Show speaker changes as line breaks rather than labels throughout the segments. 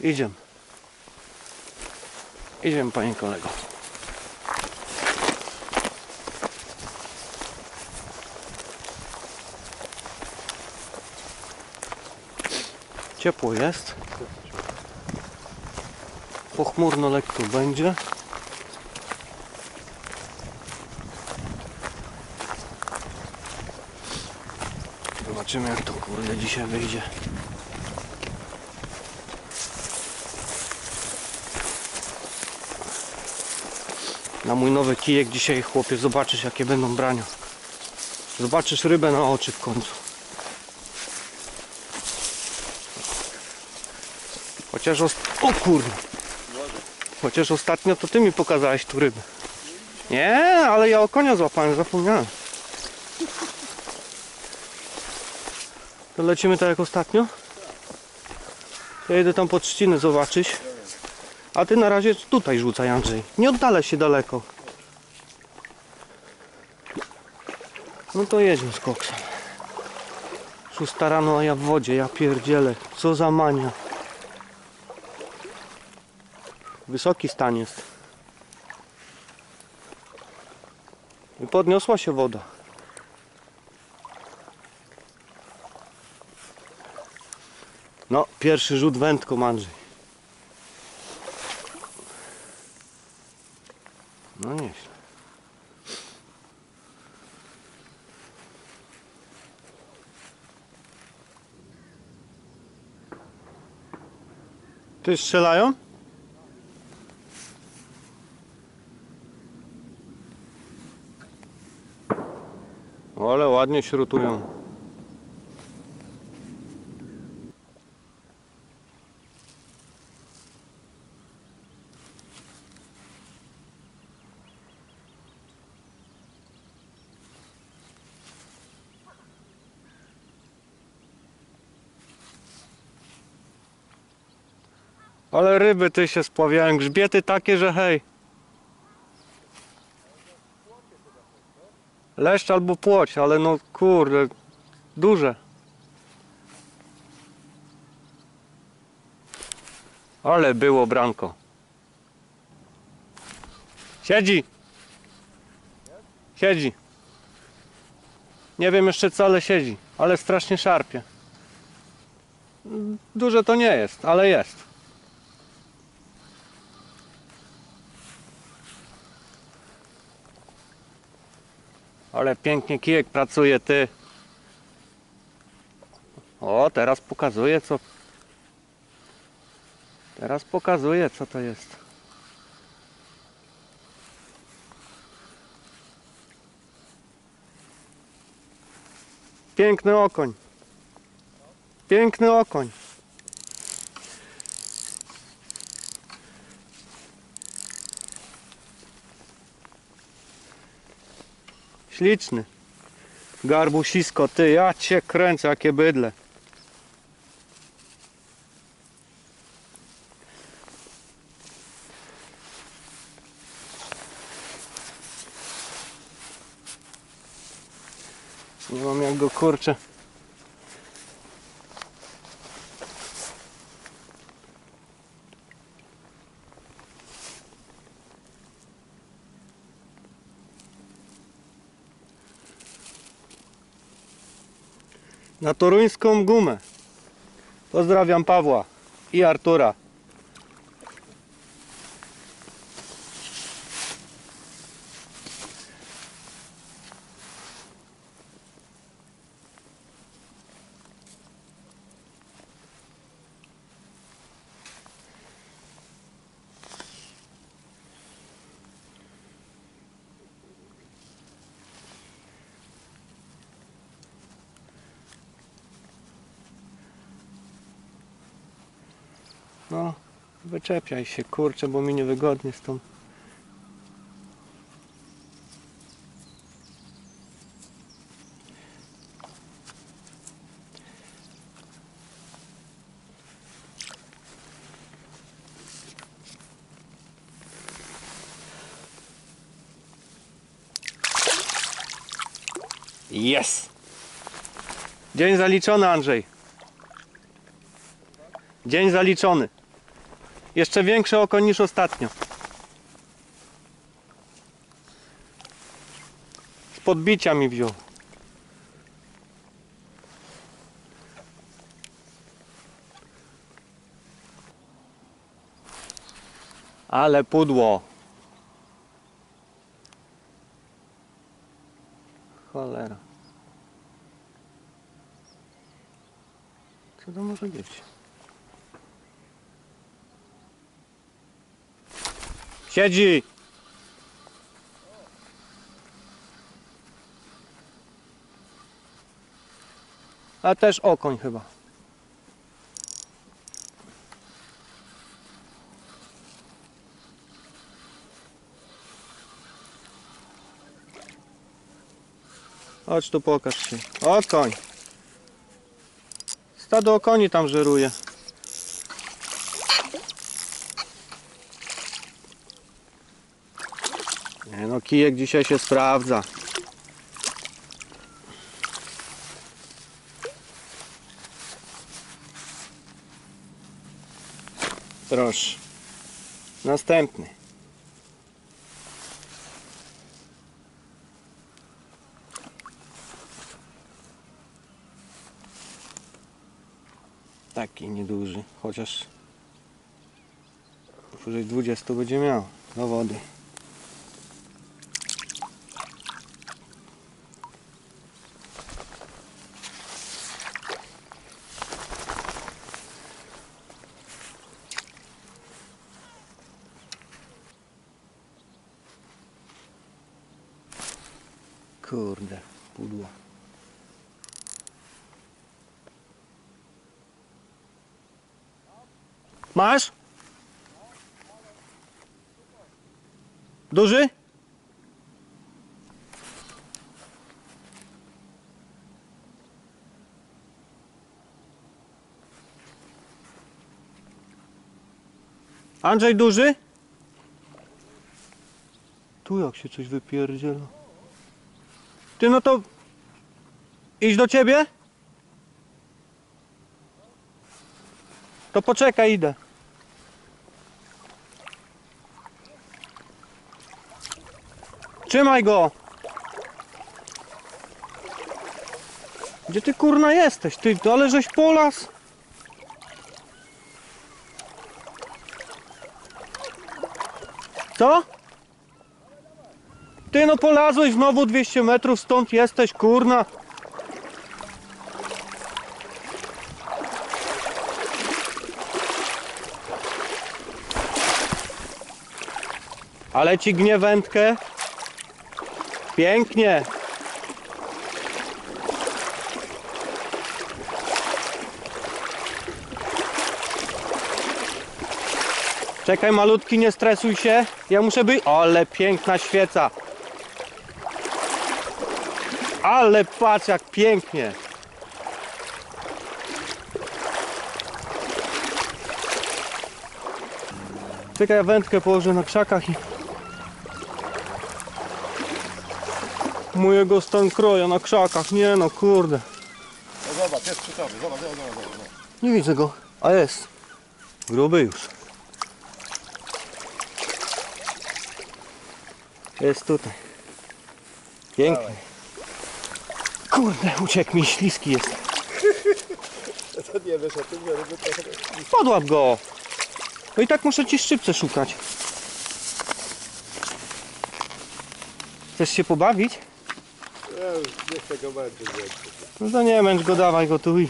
Idziemy. Idziemy, panie kolego. Ciepło jest. Pochmurno lekko będzie. Zobaczymy jak to kurde dzisiaj wyjdzie. Na mój nowy kijek dzisiaj chłopie zobaczysz jakie będą brania. Zobaczysz rybę na oczy w końcu. Chociaż. O kurde. Chociaż ostatnio to ty mi pokazałeś tu rybę. Nie, ale ja o konia złapałem, zapomniałem. To lecimy tak jak ostatnio? Ja idę tam pod trzcinę zobaczyć. A ty na razie tutaj rzucaj Andrzej. Nie oddalaj się daleko. No to jedziemy z koksem. Szósta rano, a ja w wodzie, ja pierdzielę. Co za mania. Wysoki stan jest. I podniosła się woda. No, pierwszy rzut wędką Andrzej. No nieźle. Ty strzelają? Ale ładnie śrutują. Ale ryby ty się spławiają, grzbiety takie, że hej. Leszcz albo płoć, ale no kurde, duże. Ale było branko. Siedzi. Siedzi. Nie wiem jeszcze co, ale siedzi. Ale strasznie szarpie. Duże to nie jest, ale jest. Ale pięknie kijek pracuje, ty. O, teraz pokazuje co. Teraz pokazuje co to jest. Piękny okoń. Piękny okoń. Śliczny. Garbusisko, ty, ja cię kręcę, jakie bydle. Nie mam jak go kurczę. Na toruńską gumę. Pozdrawiam Pawła i Artura. No, wyczepiaj się, kurczę, bo mi niewygodnie z tą. Jest! Dzień zaliczony, Andrzej. Dzień zaliczony. Jeszcze większe oko niż ostatnio. Z podbicia mi wziął. Ale pudło. Cholera. Co to może być? Siedzi! A też okoń chyba. Chodź tu pokaż się. Okoń. Stado okoni tam żeruje. Nie no, kijek dzisiaj się sprawdza. Proszę. Następny. Taki nieduży, chociaż powyżej 20 będzie miał do wody. Kurde, pudło. Masz? Duży? Andrzej duży? Tu jak się coś wypierdziela. Ty no to idź do ciebie? To poczekaj, idę. Trzymaj go! Gdzie ty kurna jesteś? Ty, to ale żeś polas? Co? Ty no polazłeś znowu 200 metrów stąd jesteś kurna. Ale ci gnie wędkę. Pięknie. Czekaj malutki, nie stresuj się. Ja muszę być... Ale piękna świeca. Ale patrz jak pięknie. Czekaj, ja wędkę położę na krzakach i... Mojego stan kroja na krzakach, nie no kurde.
No zobacz, jest przy tobie, zobacz, zobacz, zobacz. zobacz.
Nie widzę go, a jest. Gruby już. Jest tutaj. Piękny. Kurde, uciekł mi, śliski jest.
To nie wiesz o tym, nie robię.
Podłap go. No i tak muszę ci szczypce szukać. Chcesz się pobawić?
Ja już nie chcę go męczyć.
No to nie męcz go, dawaj go tu i...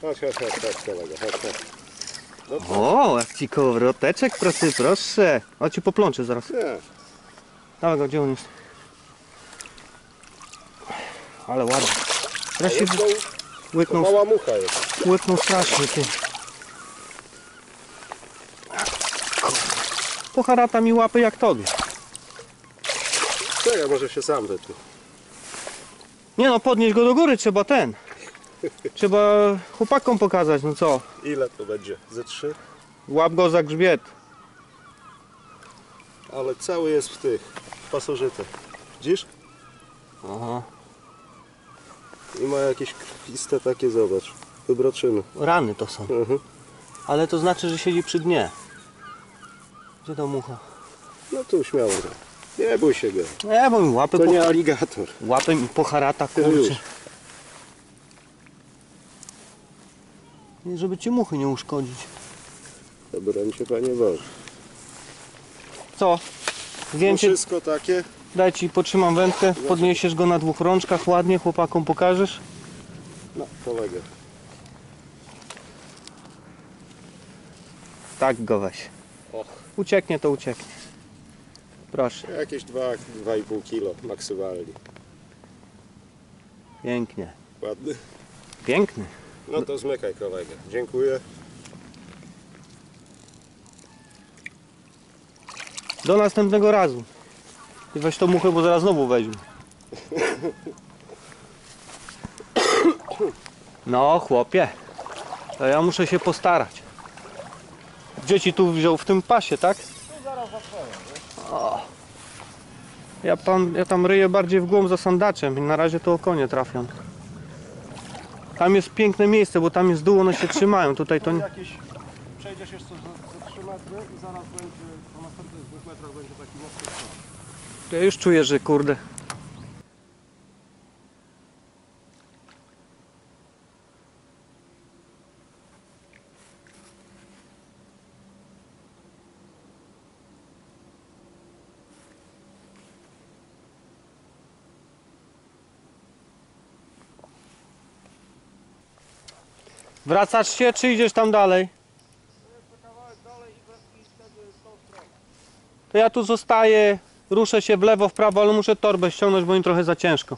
Chodź, chodź, chodź, chodź, kolego, chodź, chodź.
O, jak ci kołowroteczek, proszę, proszę. O, ci poplączę zaraz.
Nie,
Dawaj go, gdzie on jest? Ale ładnie.
to, to
łyknął,
mała mucha jest.
łyknął strasznie, ty. Pocharata mi łapy jak tobie.
Czekaj, może się sam wytnie.
Nie no, podnieść go do góry, trzeba ten. Trzeba chłopakom pokazać, no co?
Ile to będzie? Ze trzy?
Łap go za grzbiet.
Ale cały jest w tych pasożytach. Widzisz?
Aha.
I ma jakieś krwiste takie, zobacz. Wybroczyny.
Rany to są.
Mhm.
Ale to znaczy, że siedzi przy dnie. Gdzie ta mucha?
No tu śmiało. Nie bój się go.
Nie, bo mi łapy,
To
po,
nie aligator.
łapy mi po harata,
To już.
kurczę. Nie, żeby ci muchy nie uszkodzić.
Broń się Panie Boże.
Co? Zdjęcie,
Wszystko takie.
Daj ci, potrzymam wędkę, podniesiesz go na dwóch rączkach, ładnie, chłopakom pokażesz.
No, kolega.
Tak go weź.
Och.
Ucieknie, to ucieknie. Proszę,
Jakieś 2-2,5 kilo maksymalnie.
pięknie.
Ładny.
Piękny.
No to zmykaj kolega. Dziękuję.
Do następnego razu. I weź tą muchę, bo zaraz znowu weźmie. No, chłopie. To ja muszę się postarać. Gdzie ci tu wziął? W tym pasie, tak? O. Ja, pan, ja tam ryję bardziej w głąb za sandaczem i na razie to okonie trafią. Tam jest piękne miejsce, bo tam jest dół, one się trzymają. Tutaj to nie...
Przejdziesz jeszcze za 3 metry i zaraz będzie po następnych 2 metrach będzie taki mocny.
Ja już czuję, że kurde. Wracasz się, czy idziesz tam dalej? To ja tu zostaję, ruszę się w lewo, w prawo, ale muszę torbę ściągnąć, bo mi trochę za ciężko.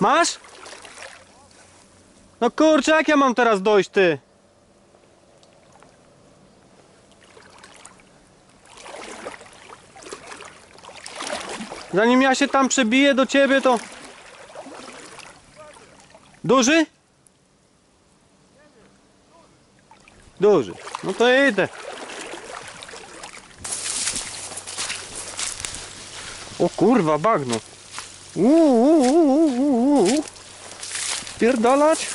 Masz? No kurczę, jak ja mam teraz dojść, ty? Zanim ja się tam przebiję do ciebie, to... Duży? Duży. No to idę. O kurwa, bagno. Uuu, uuu, uuu, uuu. Pierdalać?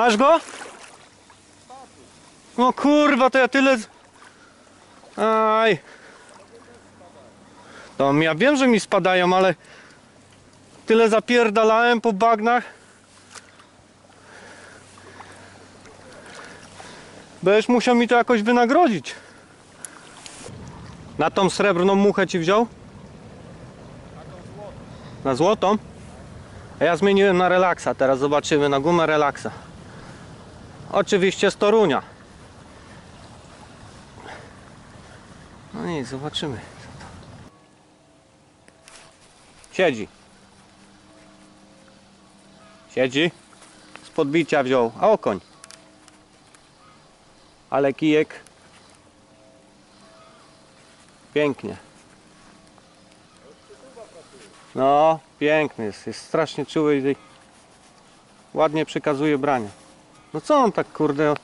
Masz go? No kurwa, to ja tyle... Aj. To ja wiem, że mi spadają, ale... Tyle zapierdalałem po bagnach. Będziesz musiał mi to jakoś wynagrodzić. Na tą srebrną muchę ci wziął? Na złotą? A ja zmieniłem na relaksa. Teraz zobaczymy na gumę relaksa. Oczywiście z Torunia. No nic, zobaczymy. Siedzi. Siedzi. Z podbicia wziął. A okoń. Ale kijek. Pięknie. No, piękny jest. Jest strasznie czuły i ładnie przekazuje brania. No co on tak kurde?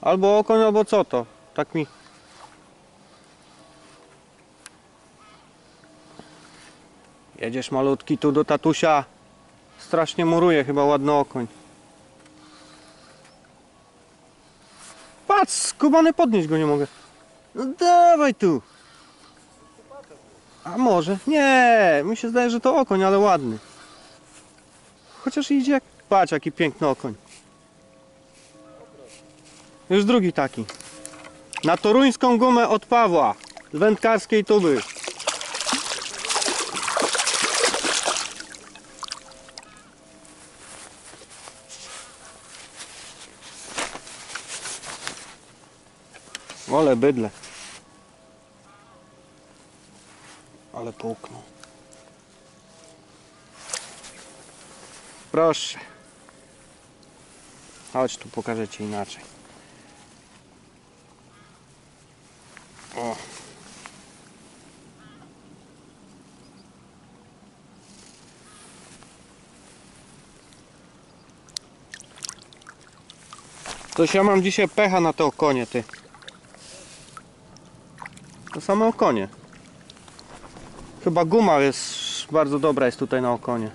Albo okoń, albo co to? Tak mi. Jedziesz malutki tu do tatusia. Strasznie muruje chyba ładny okoń. Patrz, skubany podnieść go nie mogę. No dawaj tu. A może? Nie, mi się zdaje, że to okoń, ale ładny. Chociaż idzie jak... Patrz, jaki piękny okoń. Już drugi taki. Na toruńską gumę od Pawła. Z wędkarskiej tuby. Ole bydle. Ale połknął. Proszę. Chodź tu pokażę Ci inaczej. O. Ja mam dzisiaj pecha na te okonie, ty. To same okonie. Chyba guma jest bardzo dobra jest tutaj na okonie.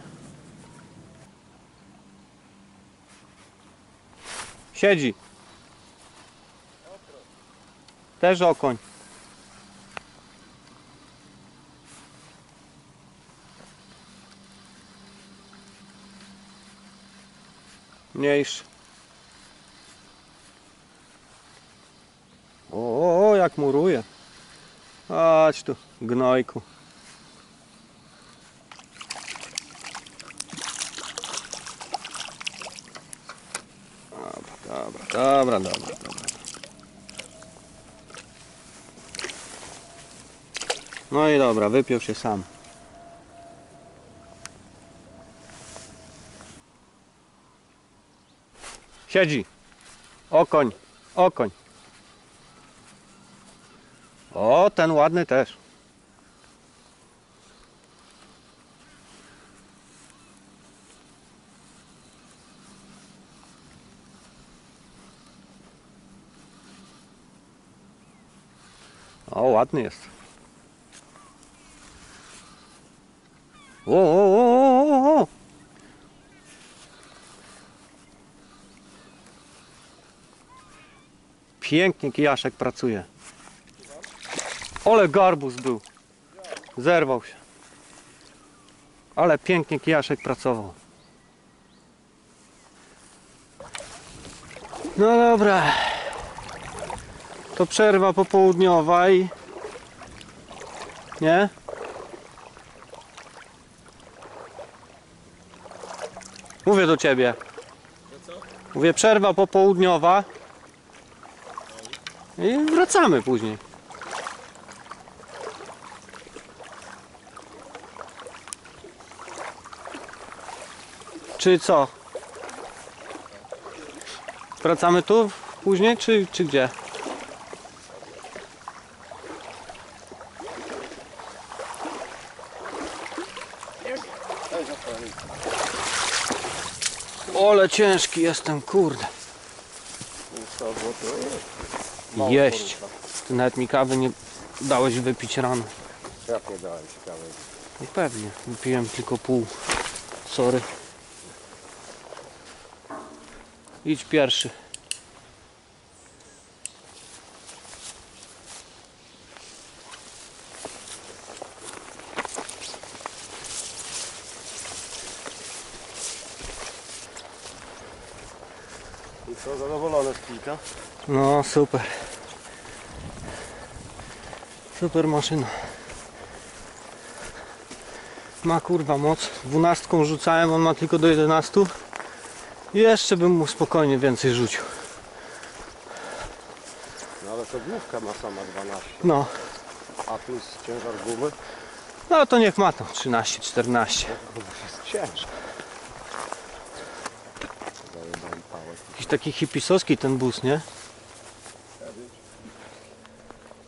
Siedzi. Też okoń. Mniejszy. O, jak muruje. Chodź tu, gnojku. Dobra, dobra, dobra, dobra. No i dobra, wypiął się sam. Siedzi. Okoń, okoń. O, ten ładny też. O, ładny jest. O, o, o, o. Pięknie kijaszek pracuje. Ole garbus był. Zerwał się. Ale pięknie kijaszek pracował. No dobra. To przerwa popołudniowa i... Nie? Mówię do ciebie. Mówię przerwa popołudniowa. I wracamy później. Czy co? Wracamy tu później, czy, czy gdzie? Ole ciężki jestem, kurde. Jeść. Ty nawet mi kawy nie dałeś wypić rano.
Jak nie dałem ciekawej.
No pewnie, wypiłem tylko pół. Sorry. Idź pierwszy.
I co, zadowolony z kilka?
No super. Super maszyna. Ma kurwa moc. Dwunastką rzucałem, on ma tylko do 11. I Jeszcze bym mu spokojnie więcej rzucił.
No ale to główka ma sama 12.
No,
A tu jest ciężar gumy.
no to niech ma to 13, 14.
To jest ciężko. Pałę.
Jakiś taki hipisowski ten bus, nie?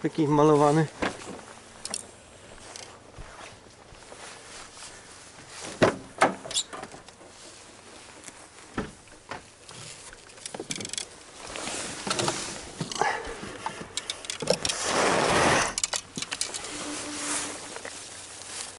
Taki malowany.